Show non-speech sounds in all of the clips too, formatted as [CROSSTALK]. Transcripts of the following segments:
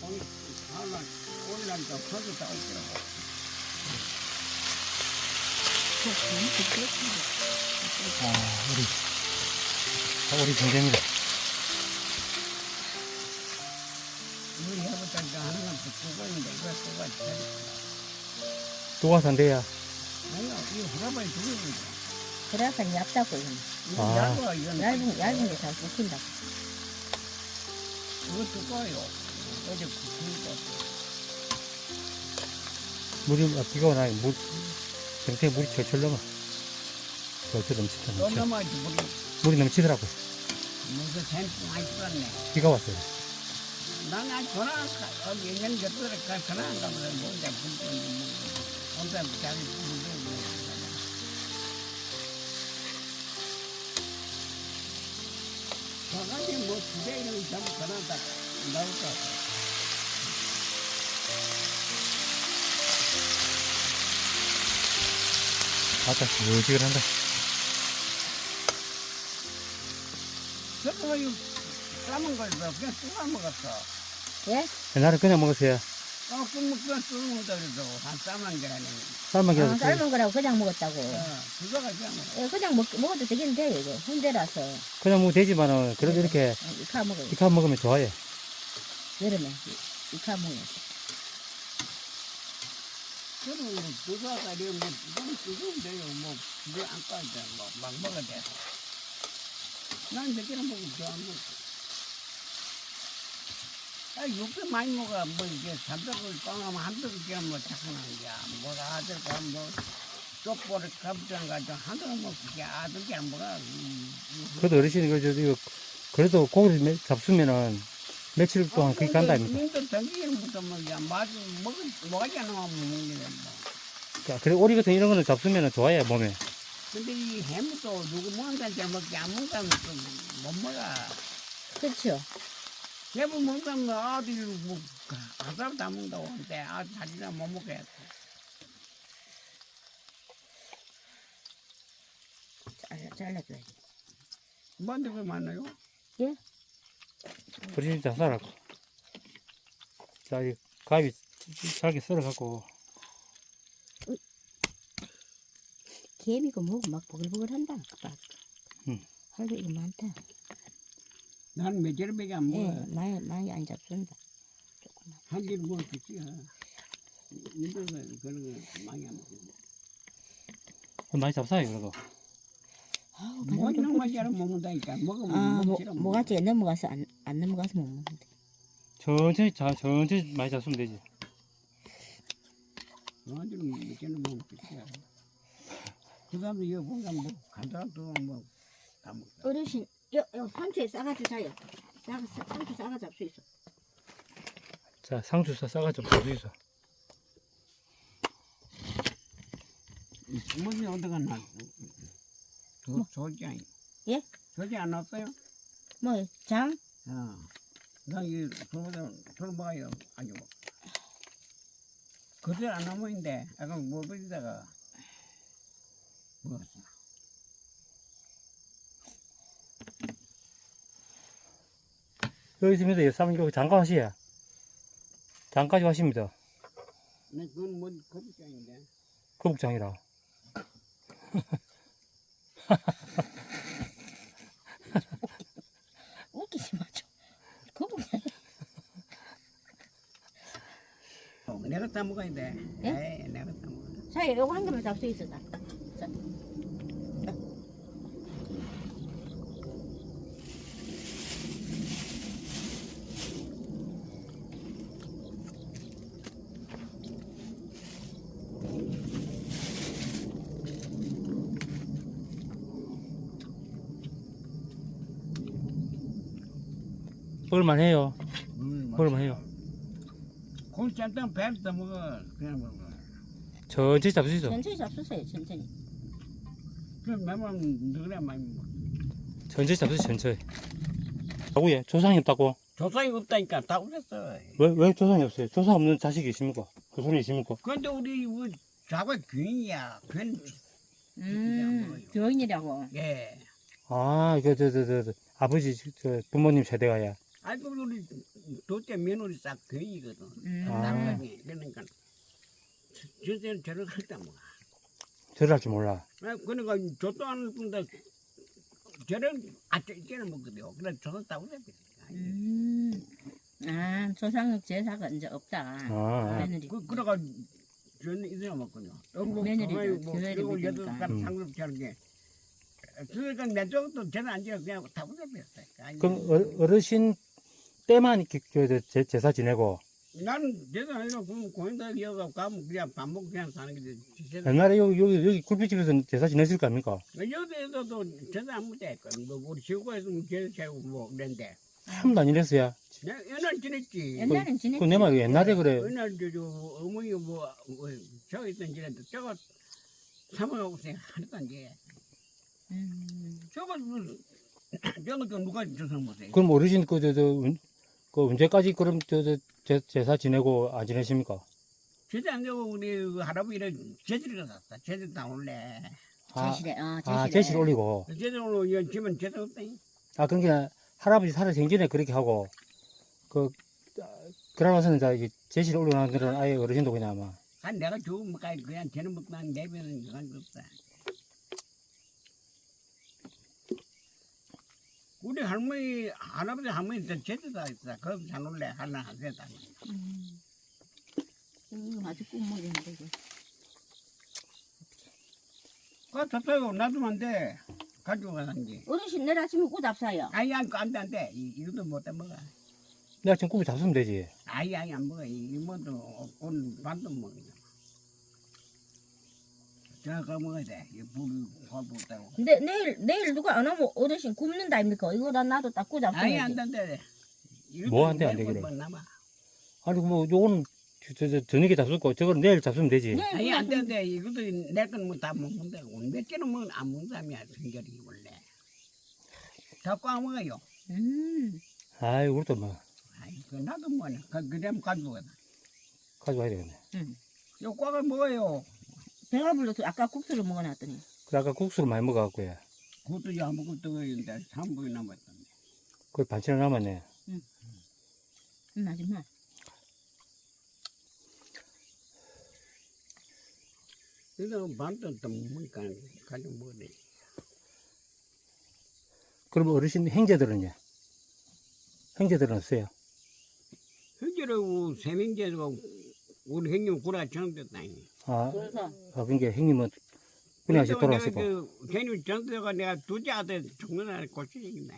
공이 하나 다. 아, 우리, 아, 우리 정재입니다. 우리 해보자니까 하나가 두고 있는데 이거 있지. 누가 산대야? 아니요, 이거 두고 있는데. 그래서 얇다고 이건. 이거 아. 얇아, 이건. 얇은 얇은 게잘 굽힌다. 이거 두꺼워요. 어제 굽으니까. 물이, 아, 비가 오나, 물, 정태 물이 철철 넘어. 절철 넘치다, 또 넘쳐. 넘어지, 물이. 물이 넘치더라고. 무슨 샘 많이 뿌렸네. 비가 왔어요. 난 아직 전화 것들을 가, 전화 안 가면 뭔데, 불편지, 뭐. 혼자 자기 불편지. 저가지 뭐, 주제 이런 거 전부 전화 다 나올 것 같아. 아따, 무지근한다. 저거 이거 삶은 봐. 그냥 쑥아 먹었어. 예? 옛날에 그냥 먹었어요. 어, 그냥 쑥 먹다 그래도 한 삶은 게 아니고. 삶은 게 아, 삶은 거라고 그냥 먹었다고. 어, 그거 그냥 먹어. 예, 그냥 먹, 먹어도 되긴 돼요, 이거. 훈제라서. 그냥 먹으면 되지만은, 그래도 이렇게 이카 먹어요. 이카 먹으면 좋아해. 여름에. 이- 이카 먹어요. 저는 뭐 그거가 이런 뭐 이건 그건 돼요. 뭐 그게 안 까져. 뭐막 먹어야 돼. 난 저기는 먹고 저안 먹고. 아, 육배 많이 먹어. 뭐 이게 삼백을 빵하면 한백을 그냥 뭐 착한한 게야. 뭐가 아들까 뭐 쪽보를 감정 가지고 한백 먹고 그게 아들게 안 먹어. 음, 음. 그래도 어르신이, 그, 저, 이거, 그래도 고기를 매- 잡수면은, 며칠 동안 그게 간다, 아닙니까? 민도 던지기는부터 뭐, 야, 맞아, 먹, 먹지 않으면 먹는 게 뭐. 자, 그래, 오리 같은 이런 거는 잡수면은 좋아해, 몸에. 근데 이 해무도 누구 먹는 잘 먹지 안 먹는 사람은 못 먹어. 그렇죠. 해무 먹는 사람은 아들이 뭐, 한 사람 다 먹는다고 하는데 아들 자기가 못 먹게. 잘라, 잘라줘야지. 뭔데 그 많아요? 예? 다 살았고. 자, 이 가위 잘게 썰어갖고, 개미가 뭐고 막 보글보글 한다. 막. 음. 할배 이거 많다. 나는 며칠밖에 안 예, 먹어. 많이, 많이 안 잡순다. 조금만. 한수 있지. 힘들면 그런 거 많이 안 먹어. 많이 잡사요, 그래도. 아우, 뭐 바람 좀 이런 맛이 불어주세요. 안 먹는다니까. 먹으면 아, 뭐, 먹지를 뭐가지가 넘어가서 안, 안 넘어가서 못 먹는데. 천천히, 자, 천천히 많이 잡수면 되지. 먹을 수 있지. 그 다음에 이거 뭔가 뭐 간장도 뭐다 먹어. 어르신, 요, 요 상추에 싸가지고 자요. 싸가, 싸, 상추 싸가 잡수 있어. 자, 상추 싸, 싸가지고 잡수 있어. 주머니 어디 갔나? 저, 저지 아니. 예? 저지 안 왔어요? 뭐, 장? 어. 나 이거 저보다 저를 봐요. 아주. 그들 안 넘어인데, 약간 뭐 버리다가 먹었어. 여기 있습니다. 여기 사모님, 여기 장가 하시야. 장까지 하십니다. 근데 그건 뭐 거북장인데. 거북장이라. [LAUGHS] 웃기지 마, 좀. 거북, 어, 내가 다 먹어야 돼. 예? 에이, 내가 다 먹어. 자요, 요거 한 개만 잡수 있어, 나. 자. 먹을만 해요. 음, 먹을만 해요. 콩 짠땅 배를 다 먹어. 그냥 먹어. 천천히 잡수 있어. 천천히 잡수세요, 천천히. 그럼 매번 너네 많이 먹어. 천천히 잡수 있어, 천천히. 아구예, 조상이 없다고? 조상이 없다니까 다 그랬어. 왜, 왜 조상이 없어요? 조상 없는 자식이 있습니까? 그 소리 있습니까? 근데 우리 우리 자고 귀인이야. 귀인. 음, 교인이라고. 예. 아, 그, 저, 저, 저, 저, 아버지, 저, 부모님 세대가야. 아이고 우리 도대 며느리 싹 거이거든. 음. 아. 땅땅이 그러니까 저때는 저를 할때 뭐. 절할 줄 몰라. 아, 그러니까 저도 안 뿐다 저는 아저 이제는 먹거든요. 그래 저도 따고 돼. 음. 아, 조상 제사가 이제 없다. 아, 며느리. 그 그래가 저는 이제 먹거든요. 뭐 며느리도 뭐 교회를 믿으니까. 살 음. 상급자는 게 그러니까 내 쪽도 저는 안 지어 그냥 타고 잡혔어요. 그럼 어- 어르신 때만 이렇게 저- 저- 제- 제사 지내고 나는 제가 아니라 그 고인다 여가 가면 그냥 밥 먹고 그냥 사는 게 제사. 옛날에 여기 여기 여기 굴빛집에서 제사 지냈을 거 아닙니까? 여기에서도 제사 안 못해. 뭐 우리 지구에서 제사 차리고 뭐 그랬는데 한번도 안 지냈어야. 내 옛날 지냈지. 옛날엔 지냈지. 그내 말 옛날에 그래. 옛날 저저 어머니 뭐, 뭐 저기 있던 지냈는데 저거 사모하고 하나도 안 돼. 음. 저거 뭐, 저거 좀 누가 조상 못해. 그럼 어르신 그저저 그 언제까지 그럼 저저 제사 지내고 안 지내십니까? 제대 안 되고 우리 그 할아버지를 제대로 갔다. 제대로 다 올래. 아, 제실에, 어, 제실에. 아 제실 올리고. 제대로 이거 지면 제대로 없다. 아 그러니까 할아버지 살아 생전에 그렇게 하고 그자 이제 제실 올리고 나는 데는 아예 어르신도 그냥 아마 한 내가 좋으면 가 그냥 저는 먹고 난 내면은 그건 없다. 우리 할머니 할아버지 할머니 다 있어. 그럼 잘 올래 하나 안 된다. 음. 이거 아주 꿈물인데, 이거. 그 좋다고 놔두면 안 돼. 가지고 가는지. 어르신 내일 아침에 꽃 잡사요. 아이 안, 안 돼, 안 돼. 이- 이것도 못해 먹어. 내가 지금 꿈을 잡수면 되지. 아이, 아이 안 먹어. 이 뭐도 오늘 반도 먹어. 저거 그거 먹어야 돼. 이 불이 화부 있다고. 근데 내일, 내일 누가 안 오면 어르신 굽는다, 아닙니까? 이거 다 놔도 딱꽃 아이 잡사야지. 안 된대. 뭐 한대, 안. 남아. 아니 뭐 요거는 저, 저, 저 저녁에 잡수고 저거는 내일 잡수면 되지. 누가 안 굽- 된대. 이것도 내건 뭐다 먹는다고. 몇 개는 먹안 먹는다며 성결이 원래. 다꽉 먹어요. 음. 아이 우리도 뭐 아이 그 나도 뭐네. 그 그대로 가지고 가. 가져와야 되겠네. 요 꽉을 먹어요. 배가 불러서 아까 국수를 먹어놨더니. 그래 아까 국수를 많이 먹어갖고요. 그것도 이제 아무것도 있는데 3분이 남았던데. 그 반찬 남았네. 음, 아줌마. 그래서 반도 또 먹으니까 가지고 먹어야 돼. 그럼 어르신 형제들은요? 형제들은 없어요. 현재로 세명제도 우리 형님 구라 정됐다. 아, 그래서. 아 그러니까 형님은 그냥 아직 돌아가시고 그 형님 정대가 내가 두째 아들 정면에 고치겠다.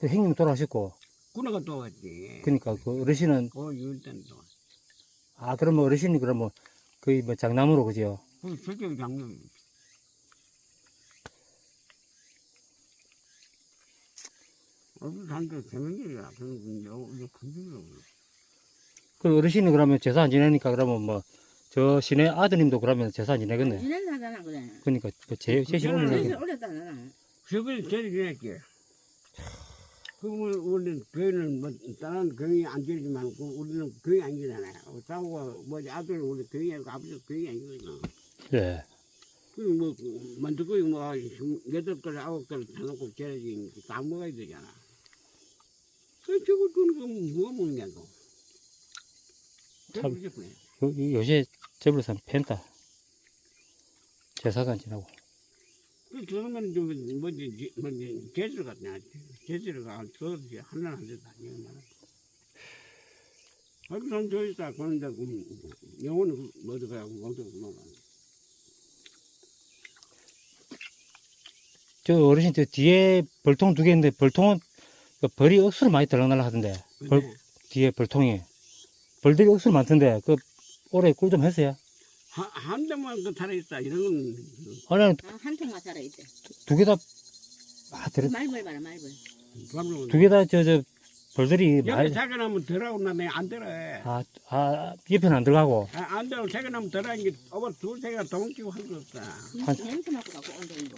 그 형님 돌아가시고 구나가 또 왔지. 그러니까 그 어르신은 그 유일단 또. 아 그러면 어르신이 그러면 거의 뭐 장남으로 그죠? 그 실제 장면. 어디 산데 세명제야. 그 요, 요 큰일이야. 그 어르신이 그러면 제사 안 지내니까 그러면 뭐 저 시내 아드님도 그러면 제사 안 지내겠네. 지낸다잖아, 그래. 그러니까 그 제, 제실 그거는 올리는 제실 게 올렸다잖아. 저걸 제일 지냈지. 그, 우리, 우리는 교회는 뭐, 다른 교회 안 지내지만, 그 우리는 교회 아니잖아요. 싸우고, 뭐, 아들 우리 교회하고 아버지 교회 아니거든. 예. 그, 뭐, 먼저 그, 뭐, 여덟 걸, 아홉 걸 사놓고 지내지, 다 먹어야 되잖아. 그, 저거 주는 거, 뭐 먹냐고. 참. 참. 요, 요- 요새 저불산 펜타 제사도 안 지나고 그, 저러면 좀, 뭐지, 뭐지, 제주를 갔냐. 제주를 가, 저지, 하나 안 된다. 이거는. 하루선 저 있다. 그런데, 그, 영혼은 어디 가고, 어디 가고, 저 어르신 저 뒤에 벌통 두 개 있는데 벌통은 그 벌이 억수로 많이 들락날락 하던데 벌, 근데 뒤에 벌통이 벌들이 억수로 많던데 그 올해 꿀 좀 했어요? 한, 한 대만 그 살아있다. 이런 건, 아니 아, 한 통만 살아있대. 두 개 다 아, 들어 말벌 봐라, 말벌. 그러면 두개 다 저 저 벌들이 여기 많이 새겨나면 들어가고 나면 안 들어. 아, 아 옆에는 안 들어가고 아, 안 들어. 새겨나면 들어가는 게, 어버 두 새가 동치고 한거 없다. 한- 냄새 맡고 갖고 온다, 이거.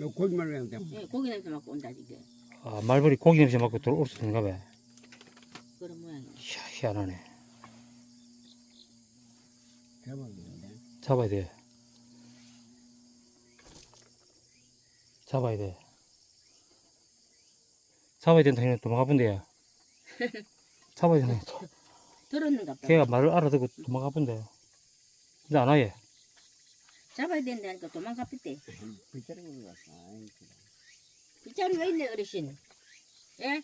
요 고기만 왜안 돼? 예, 고기 냄새 맡고 온다, 이게. 아, 말벌이 고기 냄새 맡고 들어올 수 있는가 봐 그런 모양이야. 이야, 희한하네. 잡아야 돼 잡아야 돼 잡아야 된다 해는 도망가 본대요 [LAUGHS] 잡아야 되네. 들었는가 봐. 걔가 말을 알아듣고 도망가 본대. 근데 안 와예. 잡아야 된다니까 도망가 삐대. 빗자루 걸고 갔어. 아이, 그래. 빗자루 왜 있네 어르신? 예?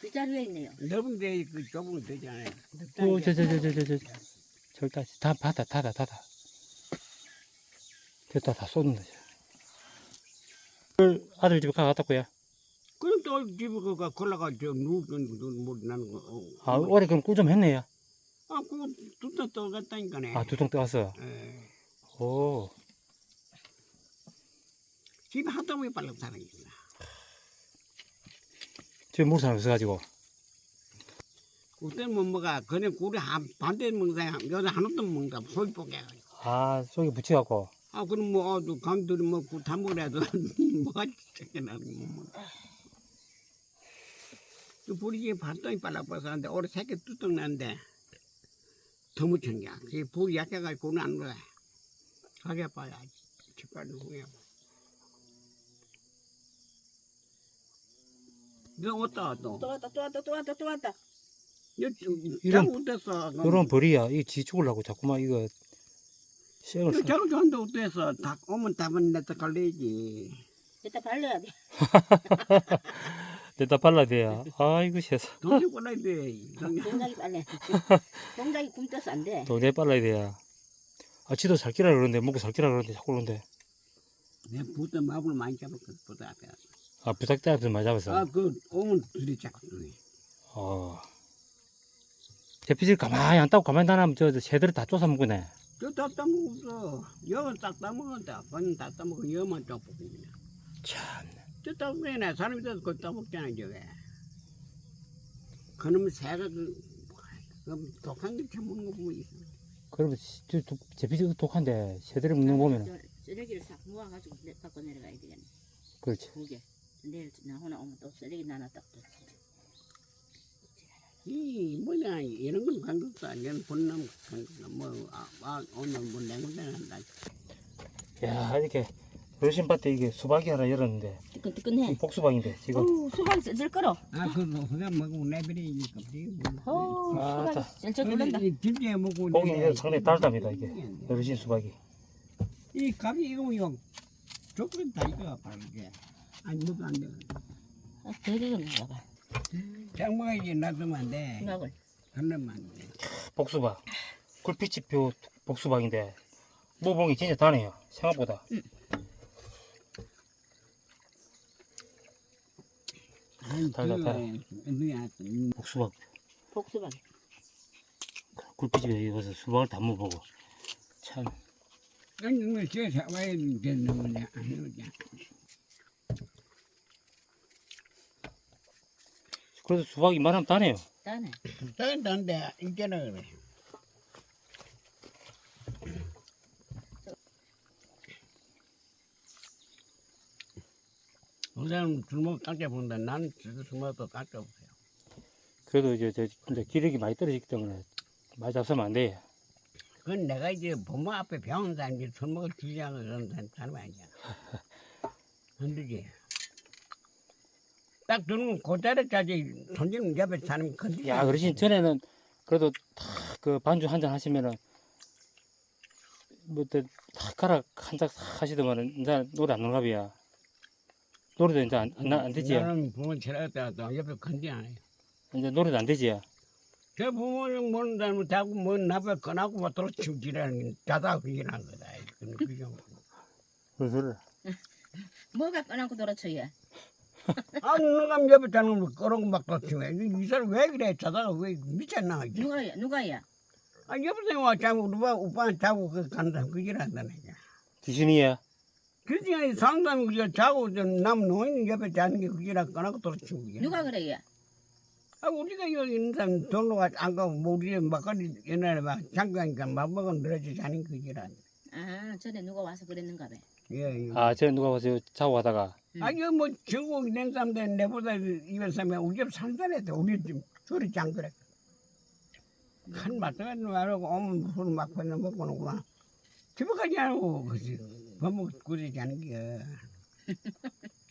빗자루 왜 있네요? 넓은 데 그 좁은 거 되잖아요. 오, 저, 저, 저, 저, 저, 저. 절대, 다, 닫아, 닫아, 닫아. 됐다, 다 쏟는다. 그 아들 집에 가 갔다고요? 그럼 또 집에 골라가 저 누군 누못 나는 거. 어. 아, 올해 그럼 꿀좀 했네요. 아, 그거 뚜따 떠갔다니까네. 아, 두통 떠왔어. 예. 오, 집에 하다 보니 빨리 살아있어. 지금 물 사람 없어가지고. 그때 뭐 뭐가 그네 굴이 한 반대 먹다 여자 하나도 먹다 소리 뽀개. 아, 속에 붙여갖고. 아 그럼 뭐 어두 강들이 뭐 다 먹으라도 [LAUGHS] 뭐가 저게나는 뭐. 먹어. 그 불이 반동이 빨라 벌었는데 올해 새끼 뚜껑 났는데 더 묻힌 게야. 그게 불이 약해가지고 고는 안 거야. 가게 봐야 집가는 후에. 너 왔다 또. 또 왔다 또 왔다 또 왔다 또 왔다. 이런 이런- 잘못됐어. 이런 벌이야. 이지 죽으려고 자꾸만 이거, 쌩을 써. 잘못한데 어때서 다 오면 답은 내다 걸리지. 이따 발라야 돼. [LAUGHS] 내다 발라야 돼야. 아이고, 세상. 돈이 걸어야 돼. 동작이 빨래. [LAUGHS] 동작이 굼떠서 안 돼. 또내 발라야 돼야. 아, 지도 살 끼라 그러는데, 먹고 살 끼라 그러는데, 자꾸 그러는데. 내 부터 마블 많이 잡았거든. 부터 앞에. 아, 부탁대 앞에서 많이 잡았어. 아, 그 오면 둘이 잡고 둘이. 어. 제피질 가만히 안 따고 가만히 다나면 저, 저 새들이 다 쫓아 먹네. 저다 따먹었어. 여은 딱 따먹었다. 그건 다 따먹고 여만 좀 먹고 그냥. 참. 저 따먹네. 사람이 돼서 그거 따먹잖아 저게. 그놈 새가 그, 그 독한 게 처먹는 거 보면 있어. 그러면 시- 저, 저 제피질 독한데 새들이 먹는 거 보면 저- 쓰레기를 싹 모아가지고 내, 갖고 내려가야 되겠네. 그렇지. 무게. 내일 나 혼자 오면 또 쓰레기 나눠 딱 또. 이 뭐냐 이런 건 관계없어. 얘는 본남 관계없어. 뭐 아, 아 오늘 뭐 냉장고 한다. 야 이렇게 어르신밭에 이게 수박이 하나 열었는데 뜨끈뜨끈해. 이 복수박인데 지금 어우 수박 쓸 거로. 아 그거 그거 먹으면 내버리니까 어우 아, 수박 다. 쓸줄 모른다. 김치에 먹고 고기 이거 상당히 달답니다 이게 어르신 수박이 이 값이 이거 이거 조금 다 이거 바르게 아니 먹으면 안 돼. 아, 되겠는가 봐. 장모가지 놔두면 안 돼. 안 돼. 복수박 굴빛이 표 복수박인데 모봉이 진짜 다네요 생각보다 아니 달다, 달아. 안 복수박 복수박. 굴빛집에 와서 수박을 다 먹어보고 참 아니 뭐 저 사와야 되는 거냐 안 되냐. 그래도 수박이 말하면 다네요 다네. 된다는데 이제는 그래. 우선 주먹 깎여 본다. 나는 주먹도 깎여 보세요. 그래도 이제 저 이제 기력이 많이 떨어지기 때문에 많이 잡수면 안 돼. 그건 내가 이제 부모 앞에 배운 사람이 주먹을 주지 않는 사람 아니야. [LAUGHS] 안 되지. 딱 두는 그 자리까지 손님 옆에 사람이 건드리지 야, 어르신 전에는 그래도 탁그 반주 한 잔 하시면은 뭐탁 가락 한잔 하시더만은 이제 노래 안 나가비야. 노래도 이제 안, 안, 안 되지. 나는 부모 또 옆에 건지 안 해요. 이제 노래도 안 되지. 저 부모는 모르는 사람은 자꾸 뭐 나ppe 꺼나고 뭐 떨어치우지라는 자다 그기란 거다. 그게 뭐. 그래서 뭐가 꺼놓고 돌아쳐야. 아, 누가 옆에 자는 거 그런 거막 떨치워. 이 사람 왜 그래? 자다가 왜 미쳤나? 이게. 누가야 누가야. 아, 옆에 와 자고 누가 오빠 자고 그 간다 그기란다니까. 귀신이야. 그중에 상담이 그저 자고 저남 노인 옆에 자는 게 그기라 꺼나고 떨어치우고. 누가 그래야. 아, 우리가 여기 있는 사람 돌로 가, 안 가고, 뭐, 우리 막걸리 옛날에 막 잠깐니까 맘먹은 늘어지 자는 그기란. 아 전에 누가 와서 그랬는가 봐. 예, 예. 아, 저 누가 와서 자고 가다가. 음. 아니, 뭐, 저거 낸 사람들 내보다 이번 사람이 우리 집 산산했대. 우리 집 소리 짱 그래. 한 맛도 말하고, 어머, 술 막고 있는 먹고는구나. 집에까지 안 오고, 그지. 밥 먹고 그러지 않은 게. [LAUGHS]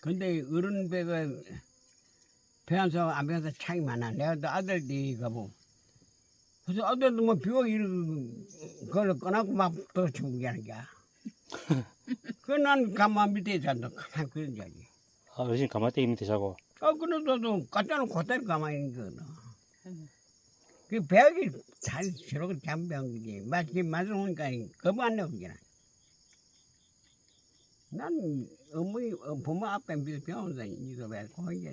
근데 어른 배가 배안서 안 배안서 차이 많아. 내가 또 아들들이 가보. 그래서 아들도 뭐 비가 이런 그걸 꺼놓고 막더 죽게 게야. 그난 가만 밑에 잔다. 가만 그런 자지. 아, 어르신 가마떼기 밑에 자고. 아 그래도 가짜는 그대로 가만히 있는 거는. 음. 그 배역이 잘 저렇게. 맛이 맛을 보니까 겁 안 나고 그냥. 난 어머니 어, 부모 앞에 비서 배운다 이거 왜 거기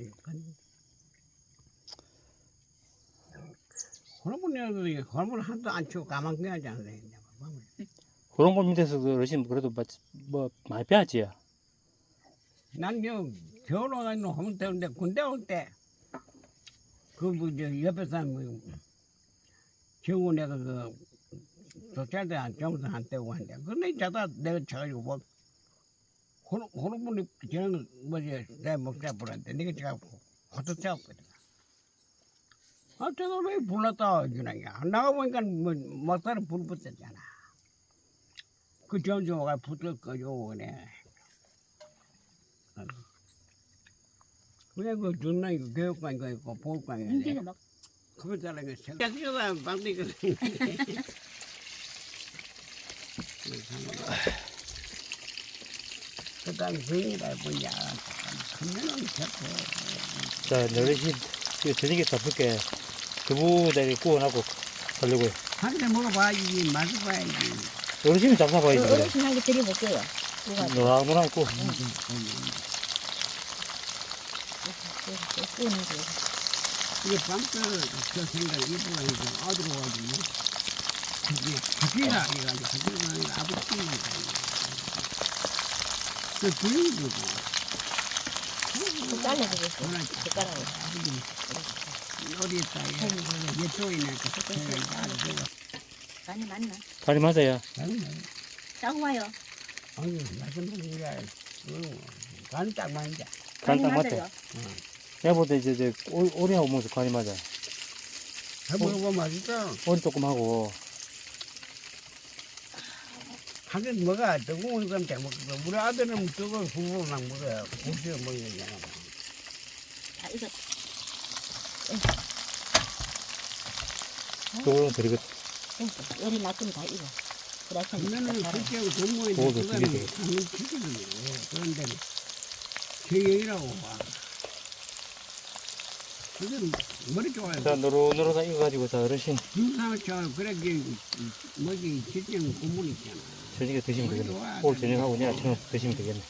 hormon이 hormon 한도 안 치고 가만 하지 않아요. 그런 걸 밑에서도 어르신 그래도 뭐, 뭐 많이 빼야지. 난요 겨울 오가는 hormon 때문에 군대 올 때 그 뭐 저 옆에 사람 뭐 지우 내가 그 도착대 안 점수 안 떼고 한대. 근데 자다 내가 쳐가지고 뭐 호르- 호르몬이 저는 뭐지 내 목자 불한테 내가 제가 호떡 잡거든. 아 저도 왜 불렀다 주나야 나가 보니까 뭐 막사를 불 붙었잖아. 그 점수가 붙을 거죠 그네. 그냥 그 존나 이거 교육관 거 있고 보육관 거 인기가 있고 막 그거 잘하는 거 생각. 그거 방대거. 그다음 부인이라 뭐냐. 큰년은 좋고. 자, 어르 신그 저녁에 다 붓게 두부 대리 구워놓고 하려고요. 한 대 먹어봐야지, 맛을 봐야지. 어르신은 잡사 봐야지. 그래. 어르신한테 드려볼게요. 누가 노랑노랑 구. 꾸는 거. 이게 밤때 저 생각 이쁘가 이제 어디로 가지고. 그게 학교라 해가지고 학교가 아버지 친구가 그 부인이고. 그 잘라주겠어. 어디 있다, 맞나? 간이 맞아요. 와요. 아니, 맛있는 게, 간딱 맞는데. 간딱 맞아요. 내가 볼때 이제, 이제 오- 오리하고 먹어서 간이 맞아. 해보고 맛있어. 오리 조금 하고. 하긴 뭐가 뜨거운 건잘 먹고, 우리 아들은 뜨거운 국물만 먹어요. 국수 먹는 거. 아, 이거 그거는 드리거든. 됐어. 열이 낮으면 다 익어. 그래서 그러면은 그렇게 전무에 먹어도 그거는 되게 하면 튀기거든요. 그런데 제형이라고 봐. 그건 머리 좋아요. 자, 노릇노릇 익어가지고, 자, 어르신 중상처럼 그렇게 뭐지 실전 고문 있잖아. 저녁에 드시면 되겠네. 오늘 저녁하고 내일 아침에 드시면 되겠네.